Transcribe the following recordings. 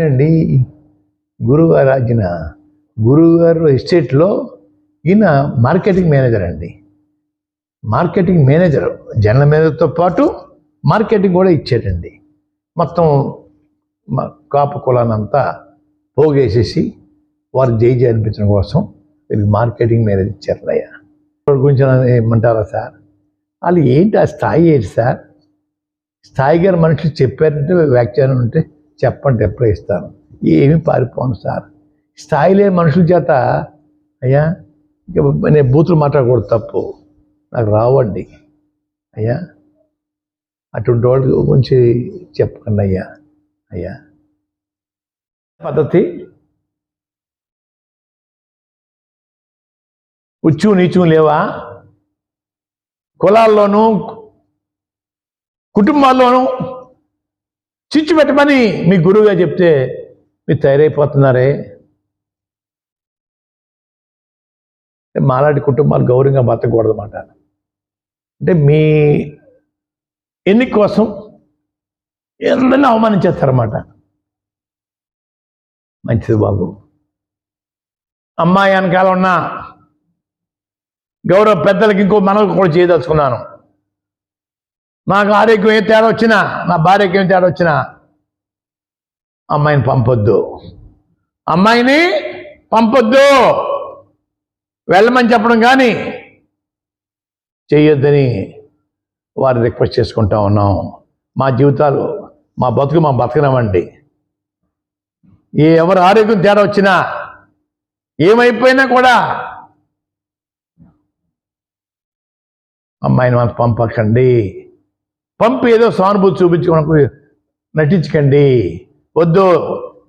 అండి గురువు గారు రాసిన ఎస్టేట్లో ఈయన మార్కెటింగ్ మేనేజర్ అండి. మార్కెటింగ్ మేనేజర్ జనరల్ మేనేజర్తో పాటు మార్కెటింగ్ కూడా ఇచ్చాడండి మొత్తం కాపు కులానంతా పోగేసేసి వారు జై అనిపించడం కోసం వీరికి మార్కెటింగ్ మేనేజర్ ఇచ్చారు అయ్యా గురించి ఏమంటారా సార్? వాళ్ళు ఏంటి ఆ స్థాయి ఏంటి సార్? స్థాయి గారు మనుషులు చెప్పారంటే వ్యాఖ్యానం ఉంటే చెప్పండి ఎప్పుడే ఇస్తాను. ఏమీ పారిపోను సార్. స్థాయిలే మనుషుల చేత అయ్యా ఇక నేను బూతులు మాట్లాడకూడదు తప్పు. నాకు రావండి. అయ్యా అటువంటి వాళ్ళకి గురించి చెప్పకండి అయ్యా. అయ్యా. పద్ధతి? ఉచ్చు నీచు లేవా? కులాల్లోనూ కుటుంబాల్లోనూ చిచ్చు పెట్టమని మీ గురువుగా చెప్తే మీరు తయారైపోతున్నారే? మాలాంటి కుటుంబాలు గౌరవంగా బతకూడదు అంటే మీ ఎన్నిక కోసం ఎందరిని అవమానించేస్తారన్నమాట? మంచిది బాబు. అమ్మాయి వెనకాల ఉన్న గౌరవ పెద్దలకి ఇంకో మనకు కూడా చేయదలుచుకున్నాను. నాకు ఆరోగ్యం ఏ తేడా వచ్చినా నా భార్యకి ఏం తేడా వచ్చినా అమ్మాయిని పంపొద్దు. అమ్మాయిని పంపొద్దు. వెళ్ళమని చెప్పడం కానీ చేయొద్దని వారు రిక్వెస్ట్ చేసుకుంటా ఉన్నాం. మా జీవితాలు మా బతుకు మా బతకనవ్వండి. ఏ ఎవరు ఆరోగ్యం తేడా వచ్చినా ఏమైపోయినా కూడా అమ్మాయిని మనం పంపకండి. పంపి ఏదో సానుభూతి చూపించుకోవడానికి నటించకండి. వద్దు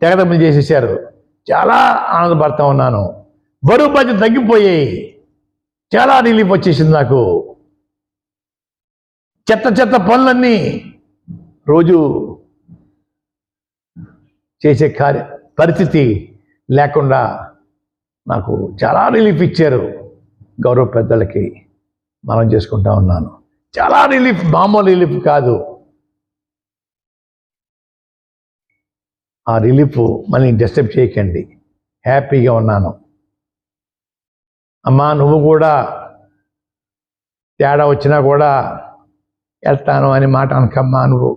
తెగదమ్మలు చేసేసారు చాలా ఆనందపడతా ఉన్నాను. బరువు బాధ్యత తగ్గిపోయాయి చాలా రిలీఫ్ వచ్చేసింది నాకు. చెత్త చెత్త పనులన్నీ రోజు చేసే కార్య పరిస్థితి లేకుండా నాకు చాలా రిలీఫ్ ఇచ్చారు గౌరవ పెద్దలకి. మనం చేసుకుంటా ఉన్నాను. చాలా రిలీఫ్ మామూలు రిలీఫ్ కాదు. ఆ రిలీఫ్ మళ్ళీ డిస్టర్బ్ చేయకండి. హ్యాపీగా ఉన్నాను. అమ్మా నువ్వు కూడా తేడా వచ్చినా కూడా వెళ్తాను అని మాట అనకమ్మా నువ్వు.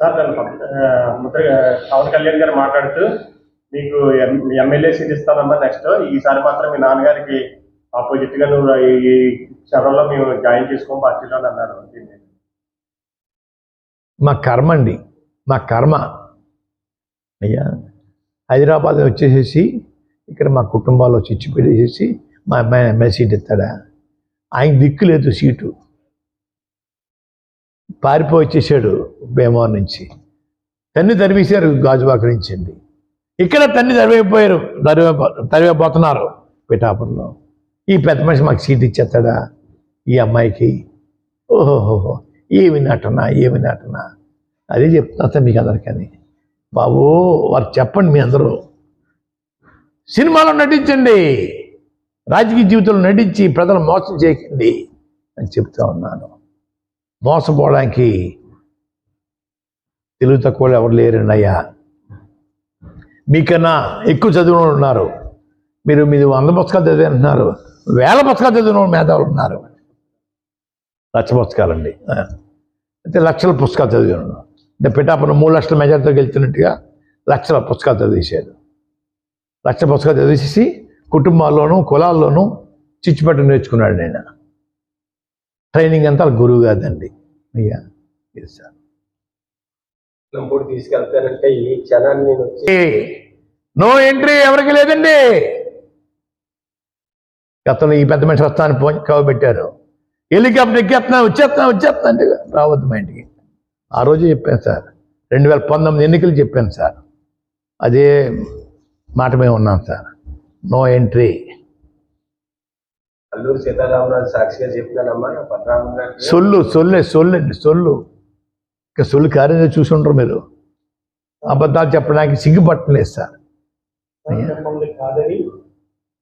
సార్ దాని ముద్ర పవన్ కళ్యాణ్ గారు మాట్లాడుతూ మీకు ఎం- ఎమ్మెల్యే సీట్ ఇస్తానమ్మా నెక్స్ట్ ఈసారి మాత్రం మీ నాన్నగారికి ఆపోజిట్గా నువ్వు ఈ క్షణంలో మేము జాయిన్ చేసుకోం పార్టీలో అన్నారు. మా కర్మ అండి. మా కర్మ. అయ్యా హైదరాబాద్ వచ్చేసేసి ఇక్కడ మా కుటుంబాల్లో చిచ్చి పెట్టేసేసి మా అమ్మాయి ఎమ్మెల్యే సీట్ ఇస్తాడా? ఆయన దిక్కు లేదు సీటు. పారిపోయి వచ్చేసాడు భీమవరం నుంచి. తన్ని తరిమేశారు గాజువాక నుంచి అండి. ఇక్కడ తన్ని తరివైపోయారు. తరివే తరివేపోతున్నారు పిఠాపురంలో. ఈ పెద్ద మనిషి మాకు సీట్ ఇచ్చేస్తాడా? ఈ అమ్మాయికి. ఓహోహో ఏమి నటన ఏమి నటన? అదే చెప్తున్నా మీకు అందరికీ బాబు వారు చెప్పండి మీ అందరూ. సినిమాలో నటించండి. రాజకీయ జీవితంలో నటించి ప్రజలు మోసం చేయకండి అని చెప్తా ఉన్నాను. మోసపోవడానికి తెలుగు తక్కువ ఎవరు లేరండి అయ్యా. మీకన్నా ఎక్కువ చదివిన వాళ్ళు ఉన్నారు. మీరు మీరు వంద పుస్తకాలు చదివి అంటున్నారు. వేల పుస్తకాలు చదివిన మేధావులు ఉన్నారు. లక్ష పుస్తకాలండి. అయితే లక్షల పుస్తకాలు చదివాను. అంటే పిఠాపురం మూడు లక్షల మెజార్టీతో గెలుచున్నట్టుగా లక్షల పుస్తకాలు చదివేశాడు లక్ష పుస్తకాలు చదివేసి కుటుంబాల్లోనూ కులాల్లోనూ చిచ్చుపెట్ట నేర్చుకున్నాడు నేను. ట్రైనింగ్ అంతా గురువు కాదండి అయ్యా సార్. తీసుకెళ్తానంటే ఈ క్షణాన్ని నేను వచ్చి నో ఎంట్రీ ఎవరికి లేదండి. గతంలో ఈ పెద్ద మనిషి వస్తాను కవ పెట్టారు హెలికాప్టర్ ఎక్కేస్తున్నా వచ్చేస్తున్నా వచ్చేస్తున్నా అంటే రావద్దు మా ఇంటికి. ఆ రోజు చెప్పాను సార్. రెండు వేల పంతొమ్మిది ఎన్నికలు చెప్పాను సార్. అదే మాట మేము ఉన్నాం sir. No entry. Alluri Sitaramaraju సాక్షిగా చెప్తానమ్మా సొల్లు సొల్లే సొల్లండి సొల్లు. ఇక సొల్లు కార్యం చూసి ఉండరు మీరు. అబద్ధాలు చెప్పడానికి సిగ్గుపట్టలేదు సార్. మమ్మల్ని కాదని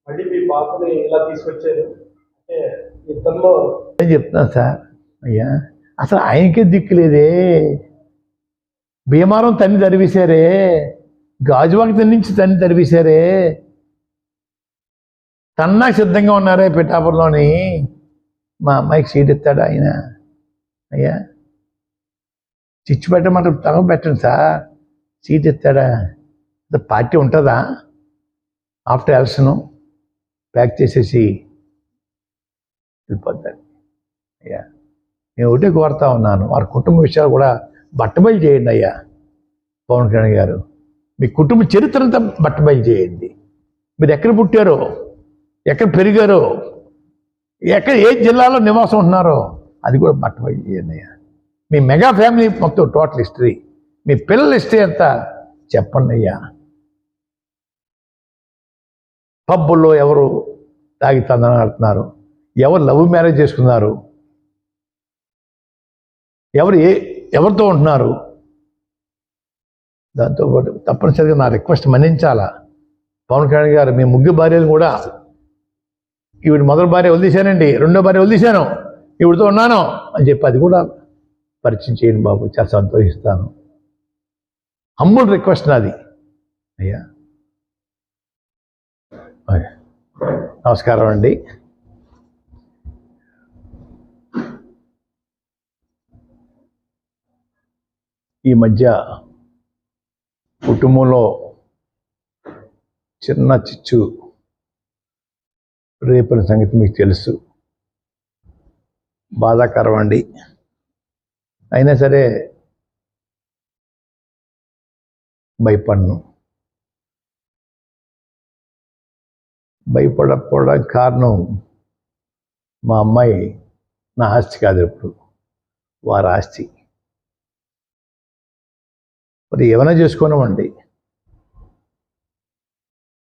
మళ్ళీ మీ పాపని ఇలా తీసుకొచ్చారు. అంటే యుద్ధంలో నేను చెప్తున్నాను సార్. అయ్యా అసలు ఆయనకే దిక్కు లేదే. భీమారం తన్ని తరివేశారే. గాజువాక నుంచి తన్ని తరివేశారే. తన్నా సిద్ధంగా ఉన్నారే పిఠాపురంలోని. మా అమ్మాయికి సీట్ ఇస్తాడు ఆయన. అయ్యా చిచ్చు పెట్టమంటే తగ పెట్టండి సార్. సీట్ ఇస్తాడా? పార్టీ ఉంటుందా? ఆఫ్టర్ ఎలక్షను ప్యాక్ చేసేసి వెళ్ళిపోతాడు అయ్యా నేను ఒకటే కోరుతా ఉన్నాను. వారి కుటుంబ విషయాలు కూడా బట్టబయలు చేయండి అయ్యా పవన్ కళ్యాణ్ గారు. మీ కుటుంబ చరిత్ర అంతా బట్టబయలు చేయండి. మీరు ఎక్కడ పుట్టారో ఎక్కడ పెరిగారో ఎక్కడ ఏ జిల్లాలో నివాసం ఉంటున్నారో అది కూడా బట్టబయలు చేయండి అయ్యా. మీ మెగా ఫ్యామిలీ మొత్తం టోటల్ హిస్టరీ మీ పిల్లల హిస్టరీ అంతా చెప్పండి అయ్యా. పబ్బుల్లో ఎవరు తాగి తందన ఆడుతున్నారు ఎవరు లవ్ మ్యారేజ్ చేసుకున్నారు? ఎవరు ఏ ఎవరితో ఉంటున్నారు? దాంతోపాటు తప్పనిసరిగా నా రిక్వెస్ట్ మన్నించాలా? పవన్ కళ్యాణ్ గారు మీ ముగ్గురు భార్యలు కూడా ఈవిడ మొదటి భార్య వదిలేశానండి రెండో భార్య వదిలేశాను ఈవిడతో ఉన్నాను అని చెప్పి అది కూడా పరిచయం చేయండి బాబు చాలా సంతోషిస్తాను. హంబుల్ రిక్వెస్ట్ నాది. అయ్యా. నమస్కారం అండి. ఈ మధ్య కుటుంబంలో చిన్న చిచ్చు రేపటి సంగతి మీకు తెలుసు. బాధాకరం అండి. అయినా సరే భయపడను. భయపడకపోవడానికి కారణం మా అమ్మాయి నా ఆస్తి కాదు ఎప్పుడు వారి ఆస్తి. మరి ఏమైనా చేసుకున్నామండి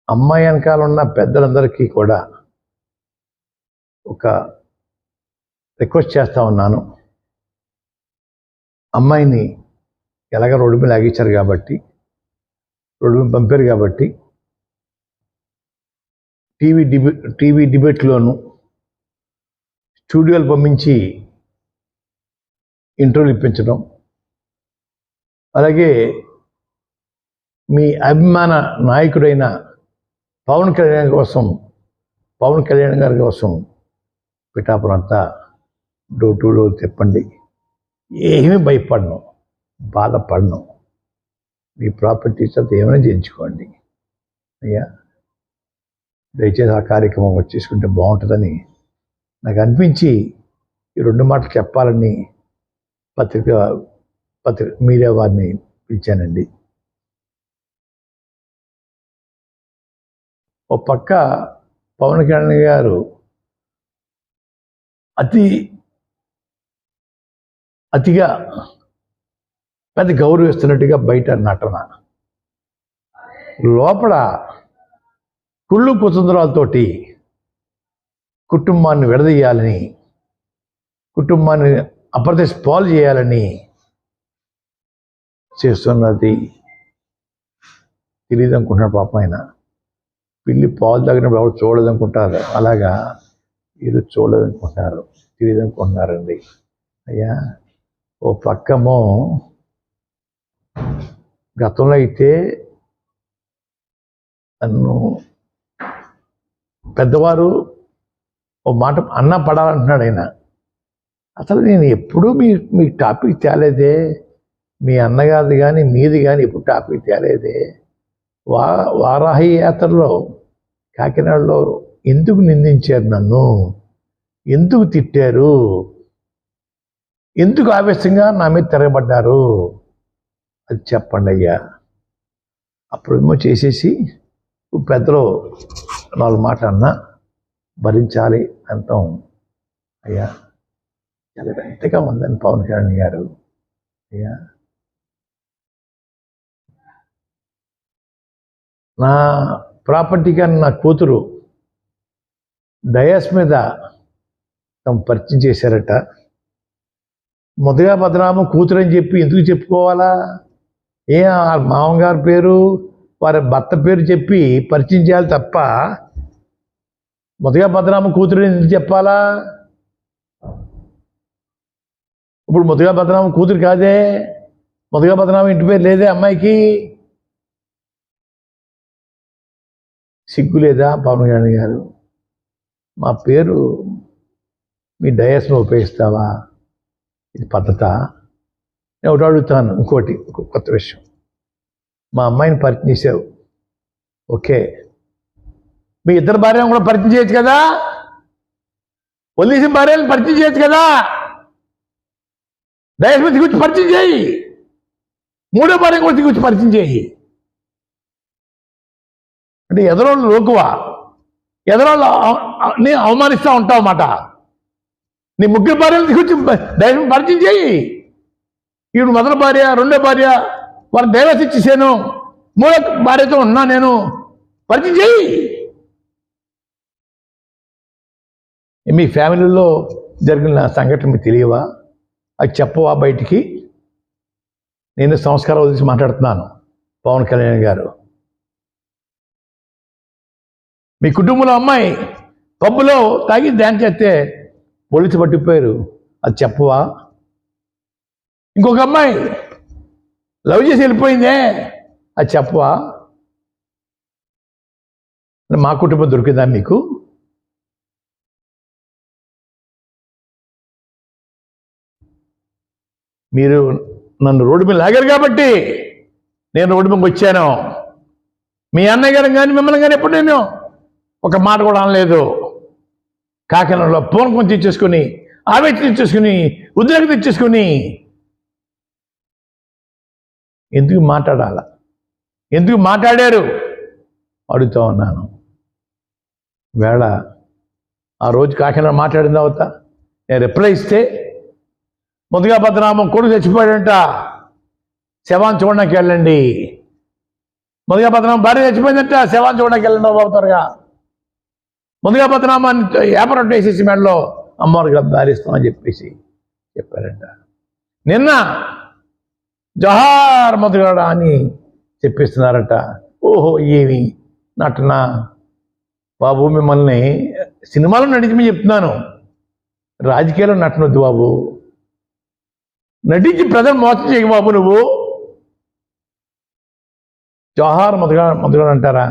అమ్మాయి వెనకాల ఉన్న పెద్దలందరికీ కూడా ఒక రిక్వెస్ట్ చేస్తా ఉన్నాను. అమ్మాయిని ఎలాగ రోడ్డు మీద లాగించారు కాబట్టి రోడ్డు మీద పంపారు కాబట్టి టీవీ డిబే టీవీ డిబేట్లోను స్టూడియోలు పంపించి ఇంటర్వ్యూలు ఇప్పించడం. అలాగే మీ అభిమాన నాయకుడైన పవన్ కళ్యాణ్ కోసం పవన్ కళ్యాణ్ గారి కోసం పిఠాపురం అంతా డోర్ టు డోర్ తెప్పండి. ఏమీ భయపడను బాధపడను. మీ ప్రాపర్టీస్ అంతా ఏమైనా చేయించుకోండి. అయ్యా? దయచేసి ఆ కార్యక్రమం వచ్చేసుకుంటే బాగుంటుందని నాకు అనిపించి ఈ రెండు మాటలు చెప్పాలని పత్రిక పత్రిక మీడియా వారిని పిలిచానండి. ఓ పక్క పవన్ కళ్యాణ్ గారు అతి అతిగా పెద్ద గౌరవిస్తున్నట్టుగా బయట నటన. లోపల కుళ్ళు కుతంత్రాలతోటి కుటుంబాన్ని విడదీయాలని కుటుంబాన్ని అప్రదేశ్ పాలు చేయాలని చేస్తున్నది. తెలియదు అనుకుంటున్నాడు పాపం ఆయన. పిల్లి పాలు తాగినప్పుడు ఎవరు చూడదనుకుంటారు అలాగా ఇది చూడదనుకుంటున్నారు తెలియదు అనుకుంటున్నారండి. అయ్యా ఓ పక్కమో గతంలో అయితే నన్ను పెద్దవారు ఓ మాట అన్న పడాలంటున్నాడు ఆయన. అసలు నేను ఎప్పుడూ మీ మీ టాపిక్ తేలేదే. మీ అన్నగారిది కానీ మీది కానీ ఎప్పుడు టాపిక్ తేలేదే. వా వారాహి యాత్రలో కాకినాడలో ఎందుకు నిందించారు నన్ను? ఎందుకు తిట్టారు? ఎందుకు ఆవేశంగా నా మీద తిరగబడ్డారు? అది చెప్పండి అయ్యా. అప్పుడేమో చేసేసి పెద్దలు నాలుగు మాటలు అన్నా భరించాలి అంటాం. అయ్యా చాలా పెద్దగా ఉందని పవన్ కళ్యాణ్ గారు. అయ్యా నా ప్రాపర్టీ కానీ నా కూతురు డయాస్ మీద తమ పరిచయం చేశారట. మొదగా భద్రామ కూతురు అని చెప్పి ఎందుకు చెప్పుకోవాలా? ఏ ఆ మామగారి పేరు వారి భర్త పేరు చెప్పి పరిచయం చేయాలి తప్ప మొదగా భద్రామ కూతురు ఎందుకు చెప్పాలా? ఇప్పుడు ముదుగా భద్రామ కూతురు కాదే ముదుగా భద్రామ ఇంటి పేరు లేదే అమ్మాయికి? సిగ్గు లేదా? పవన్ కళ్యాణ్ గారు మా పేరు మీ డయాస్ను ఉపయోగిస్తావా? ఇది పద్ధత? నేను ఒకటి అడుగుతాను ఇంకోటి ఒక కొత్త విషయం. మా అమ్మాయిని పరిచయం చేసావు. ఓకే. మీ ఇద్దరు భార్యను కూడా పరిచయం చేయొచ్చు కదా? వదిలేసిన భార్యను పరిచయం చేయొచ్చు కదా? డయాస్ గురించి పరిచయం చేయి. మూడో భార్య కూడా తీసుకొచ్చి పరిచయం చేయి. అంటే ఎదరోళ్ళు లోకువా. ఎదరోళ్ళు నీ అవమానిస్తూ ఉంటావు అన్నమాట. నీ ముగ్గురు భార్యలు తీసుకొచ్చి డైరెక్ట్ పరిచయం చేయి. ఈవిడ మొదటి భార్య రెండో భార్య వారి డైవర్స్ ఇచ్చేసాను. మూడో భార్యతో ఉన్నా నేను. పరిచయం చేయి. మీ ఫ్యామిలీలో జరిగిన సంఘటన మీకు తెలియవా? అది చెప్పవా బయటికి? నేను సంస్కారం వదిలిసి మాట్లాడుతున్నాను పవన్ కళ్యాణ్ గారు. మీ కుటుంబంలో అమ్మాయి పబ్బులో తాగి డ్యాన్స్ చేస్తే పోలీసు పట్టిపోయారు. అది చెప్పవా? ఇంకొక అమ్మాయి లవ్ చేసి వెళ్ళిపోయిందే అది చెప్పవా? మా కుటుంబం దొరికిందా మీకు? మీరు నన్ను రోడ్డు మీద లాగారు కాబట్టి నేను రోడ్డు మీదకి వచ్చాను. మీ అన్నయ్య గారు కానీ మిమ్మల్ని కానీ ఎప్పుడు నేను ఒక మాట కూడా అనలేదు. కాకినాడలో పూనకం తెచ్చేసుకుని ఆవేశం తెచ్చేసుకుని ఉద్రేకం తెచ్చేసుకుని ఎందుకు మాట్లాడాల? ఎందుకు మాట్లాడారు? అడుగుతా ఉన్నాను. వేళ ఆ రోజు కాకినాడ మాట్లాడిన తర్వాత నేను రిప్లై ఇస్తే ముందుగా భద్రనామం కొడుకు చచ్చిపోయాడంట. శవాన్ని చూడడానికి వెళ్ళండి. ముందుగా భద్రనామం భార్య చచ్చిపోయిందంట శవాన్ని చూడడానికి వెళ్ళండి బాబు త్వరగా. ముందుగా భద్రనామాన్ని ఏపరొట్టు వేసేసి మెడలో అమ్మవారికి దారిస్తామని చెప్పేసి చెప్పారంట. నిన్న జహార్ మధుగాడ అని చెప్పిస్తున్నారట. ఓహో ఏమి నటన? బాబు మిమ్మల్ని సినిమాలో నటించమని చెప్తున్నాను. రాజకీయాల్లో నటనొద్దు బాబు. నటించి ప్రజలు మోసం చేయకు బాబు నువ్వు. జవహార్ మధుగా మధుగా అంటారా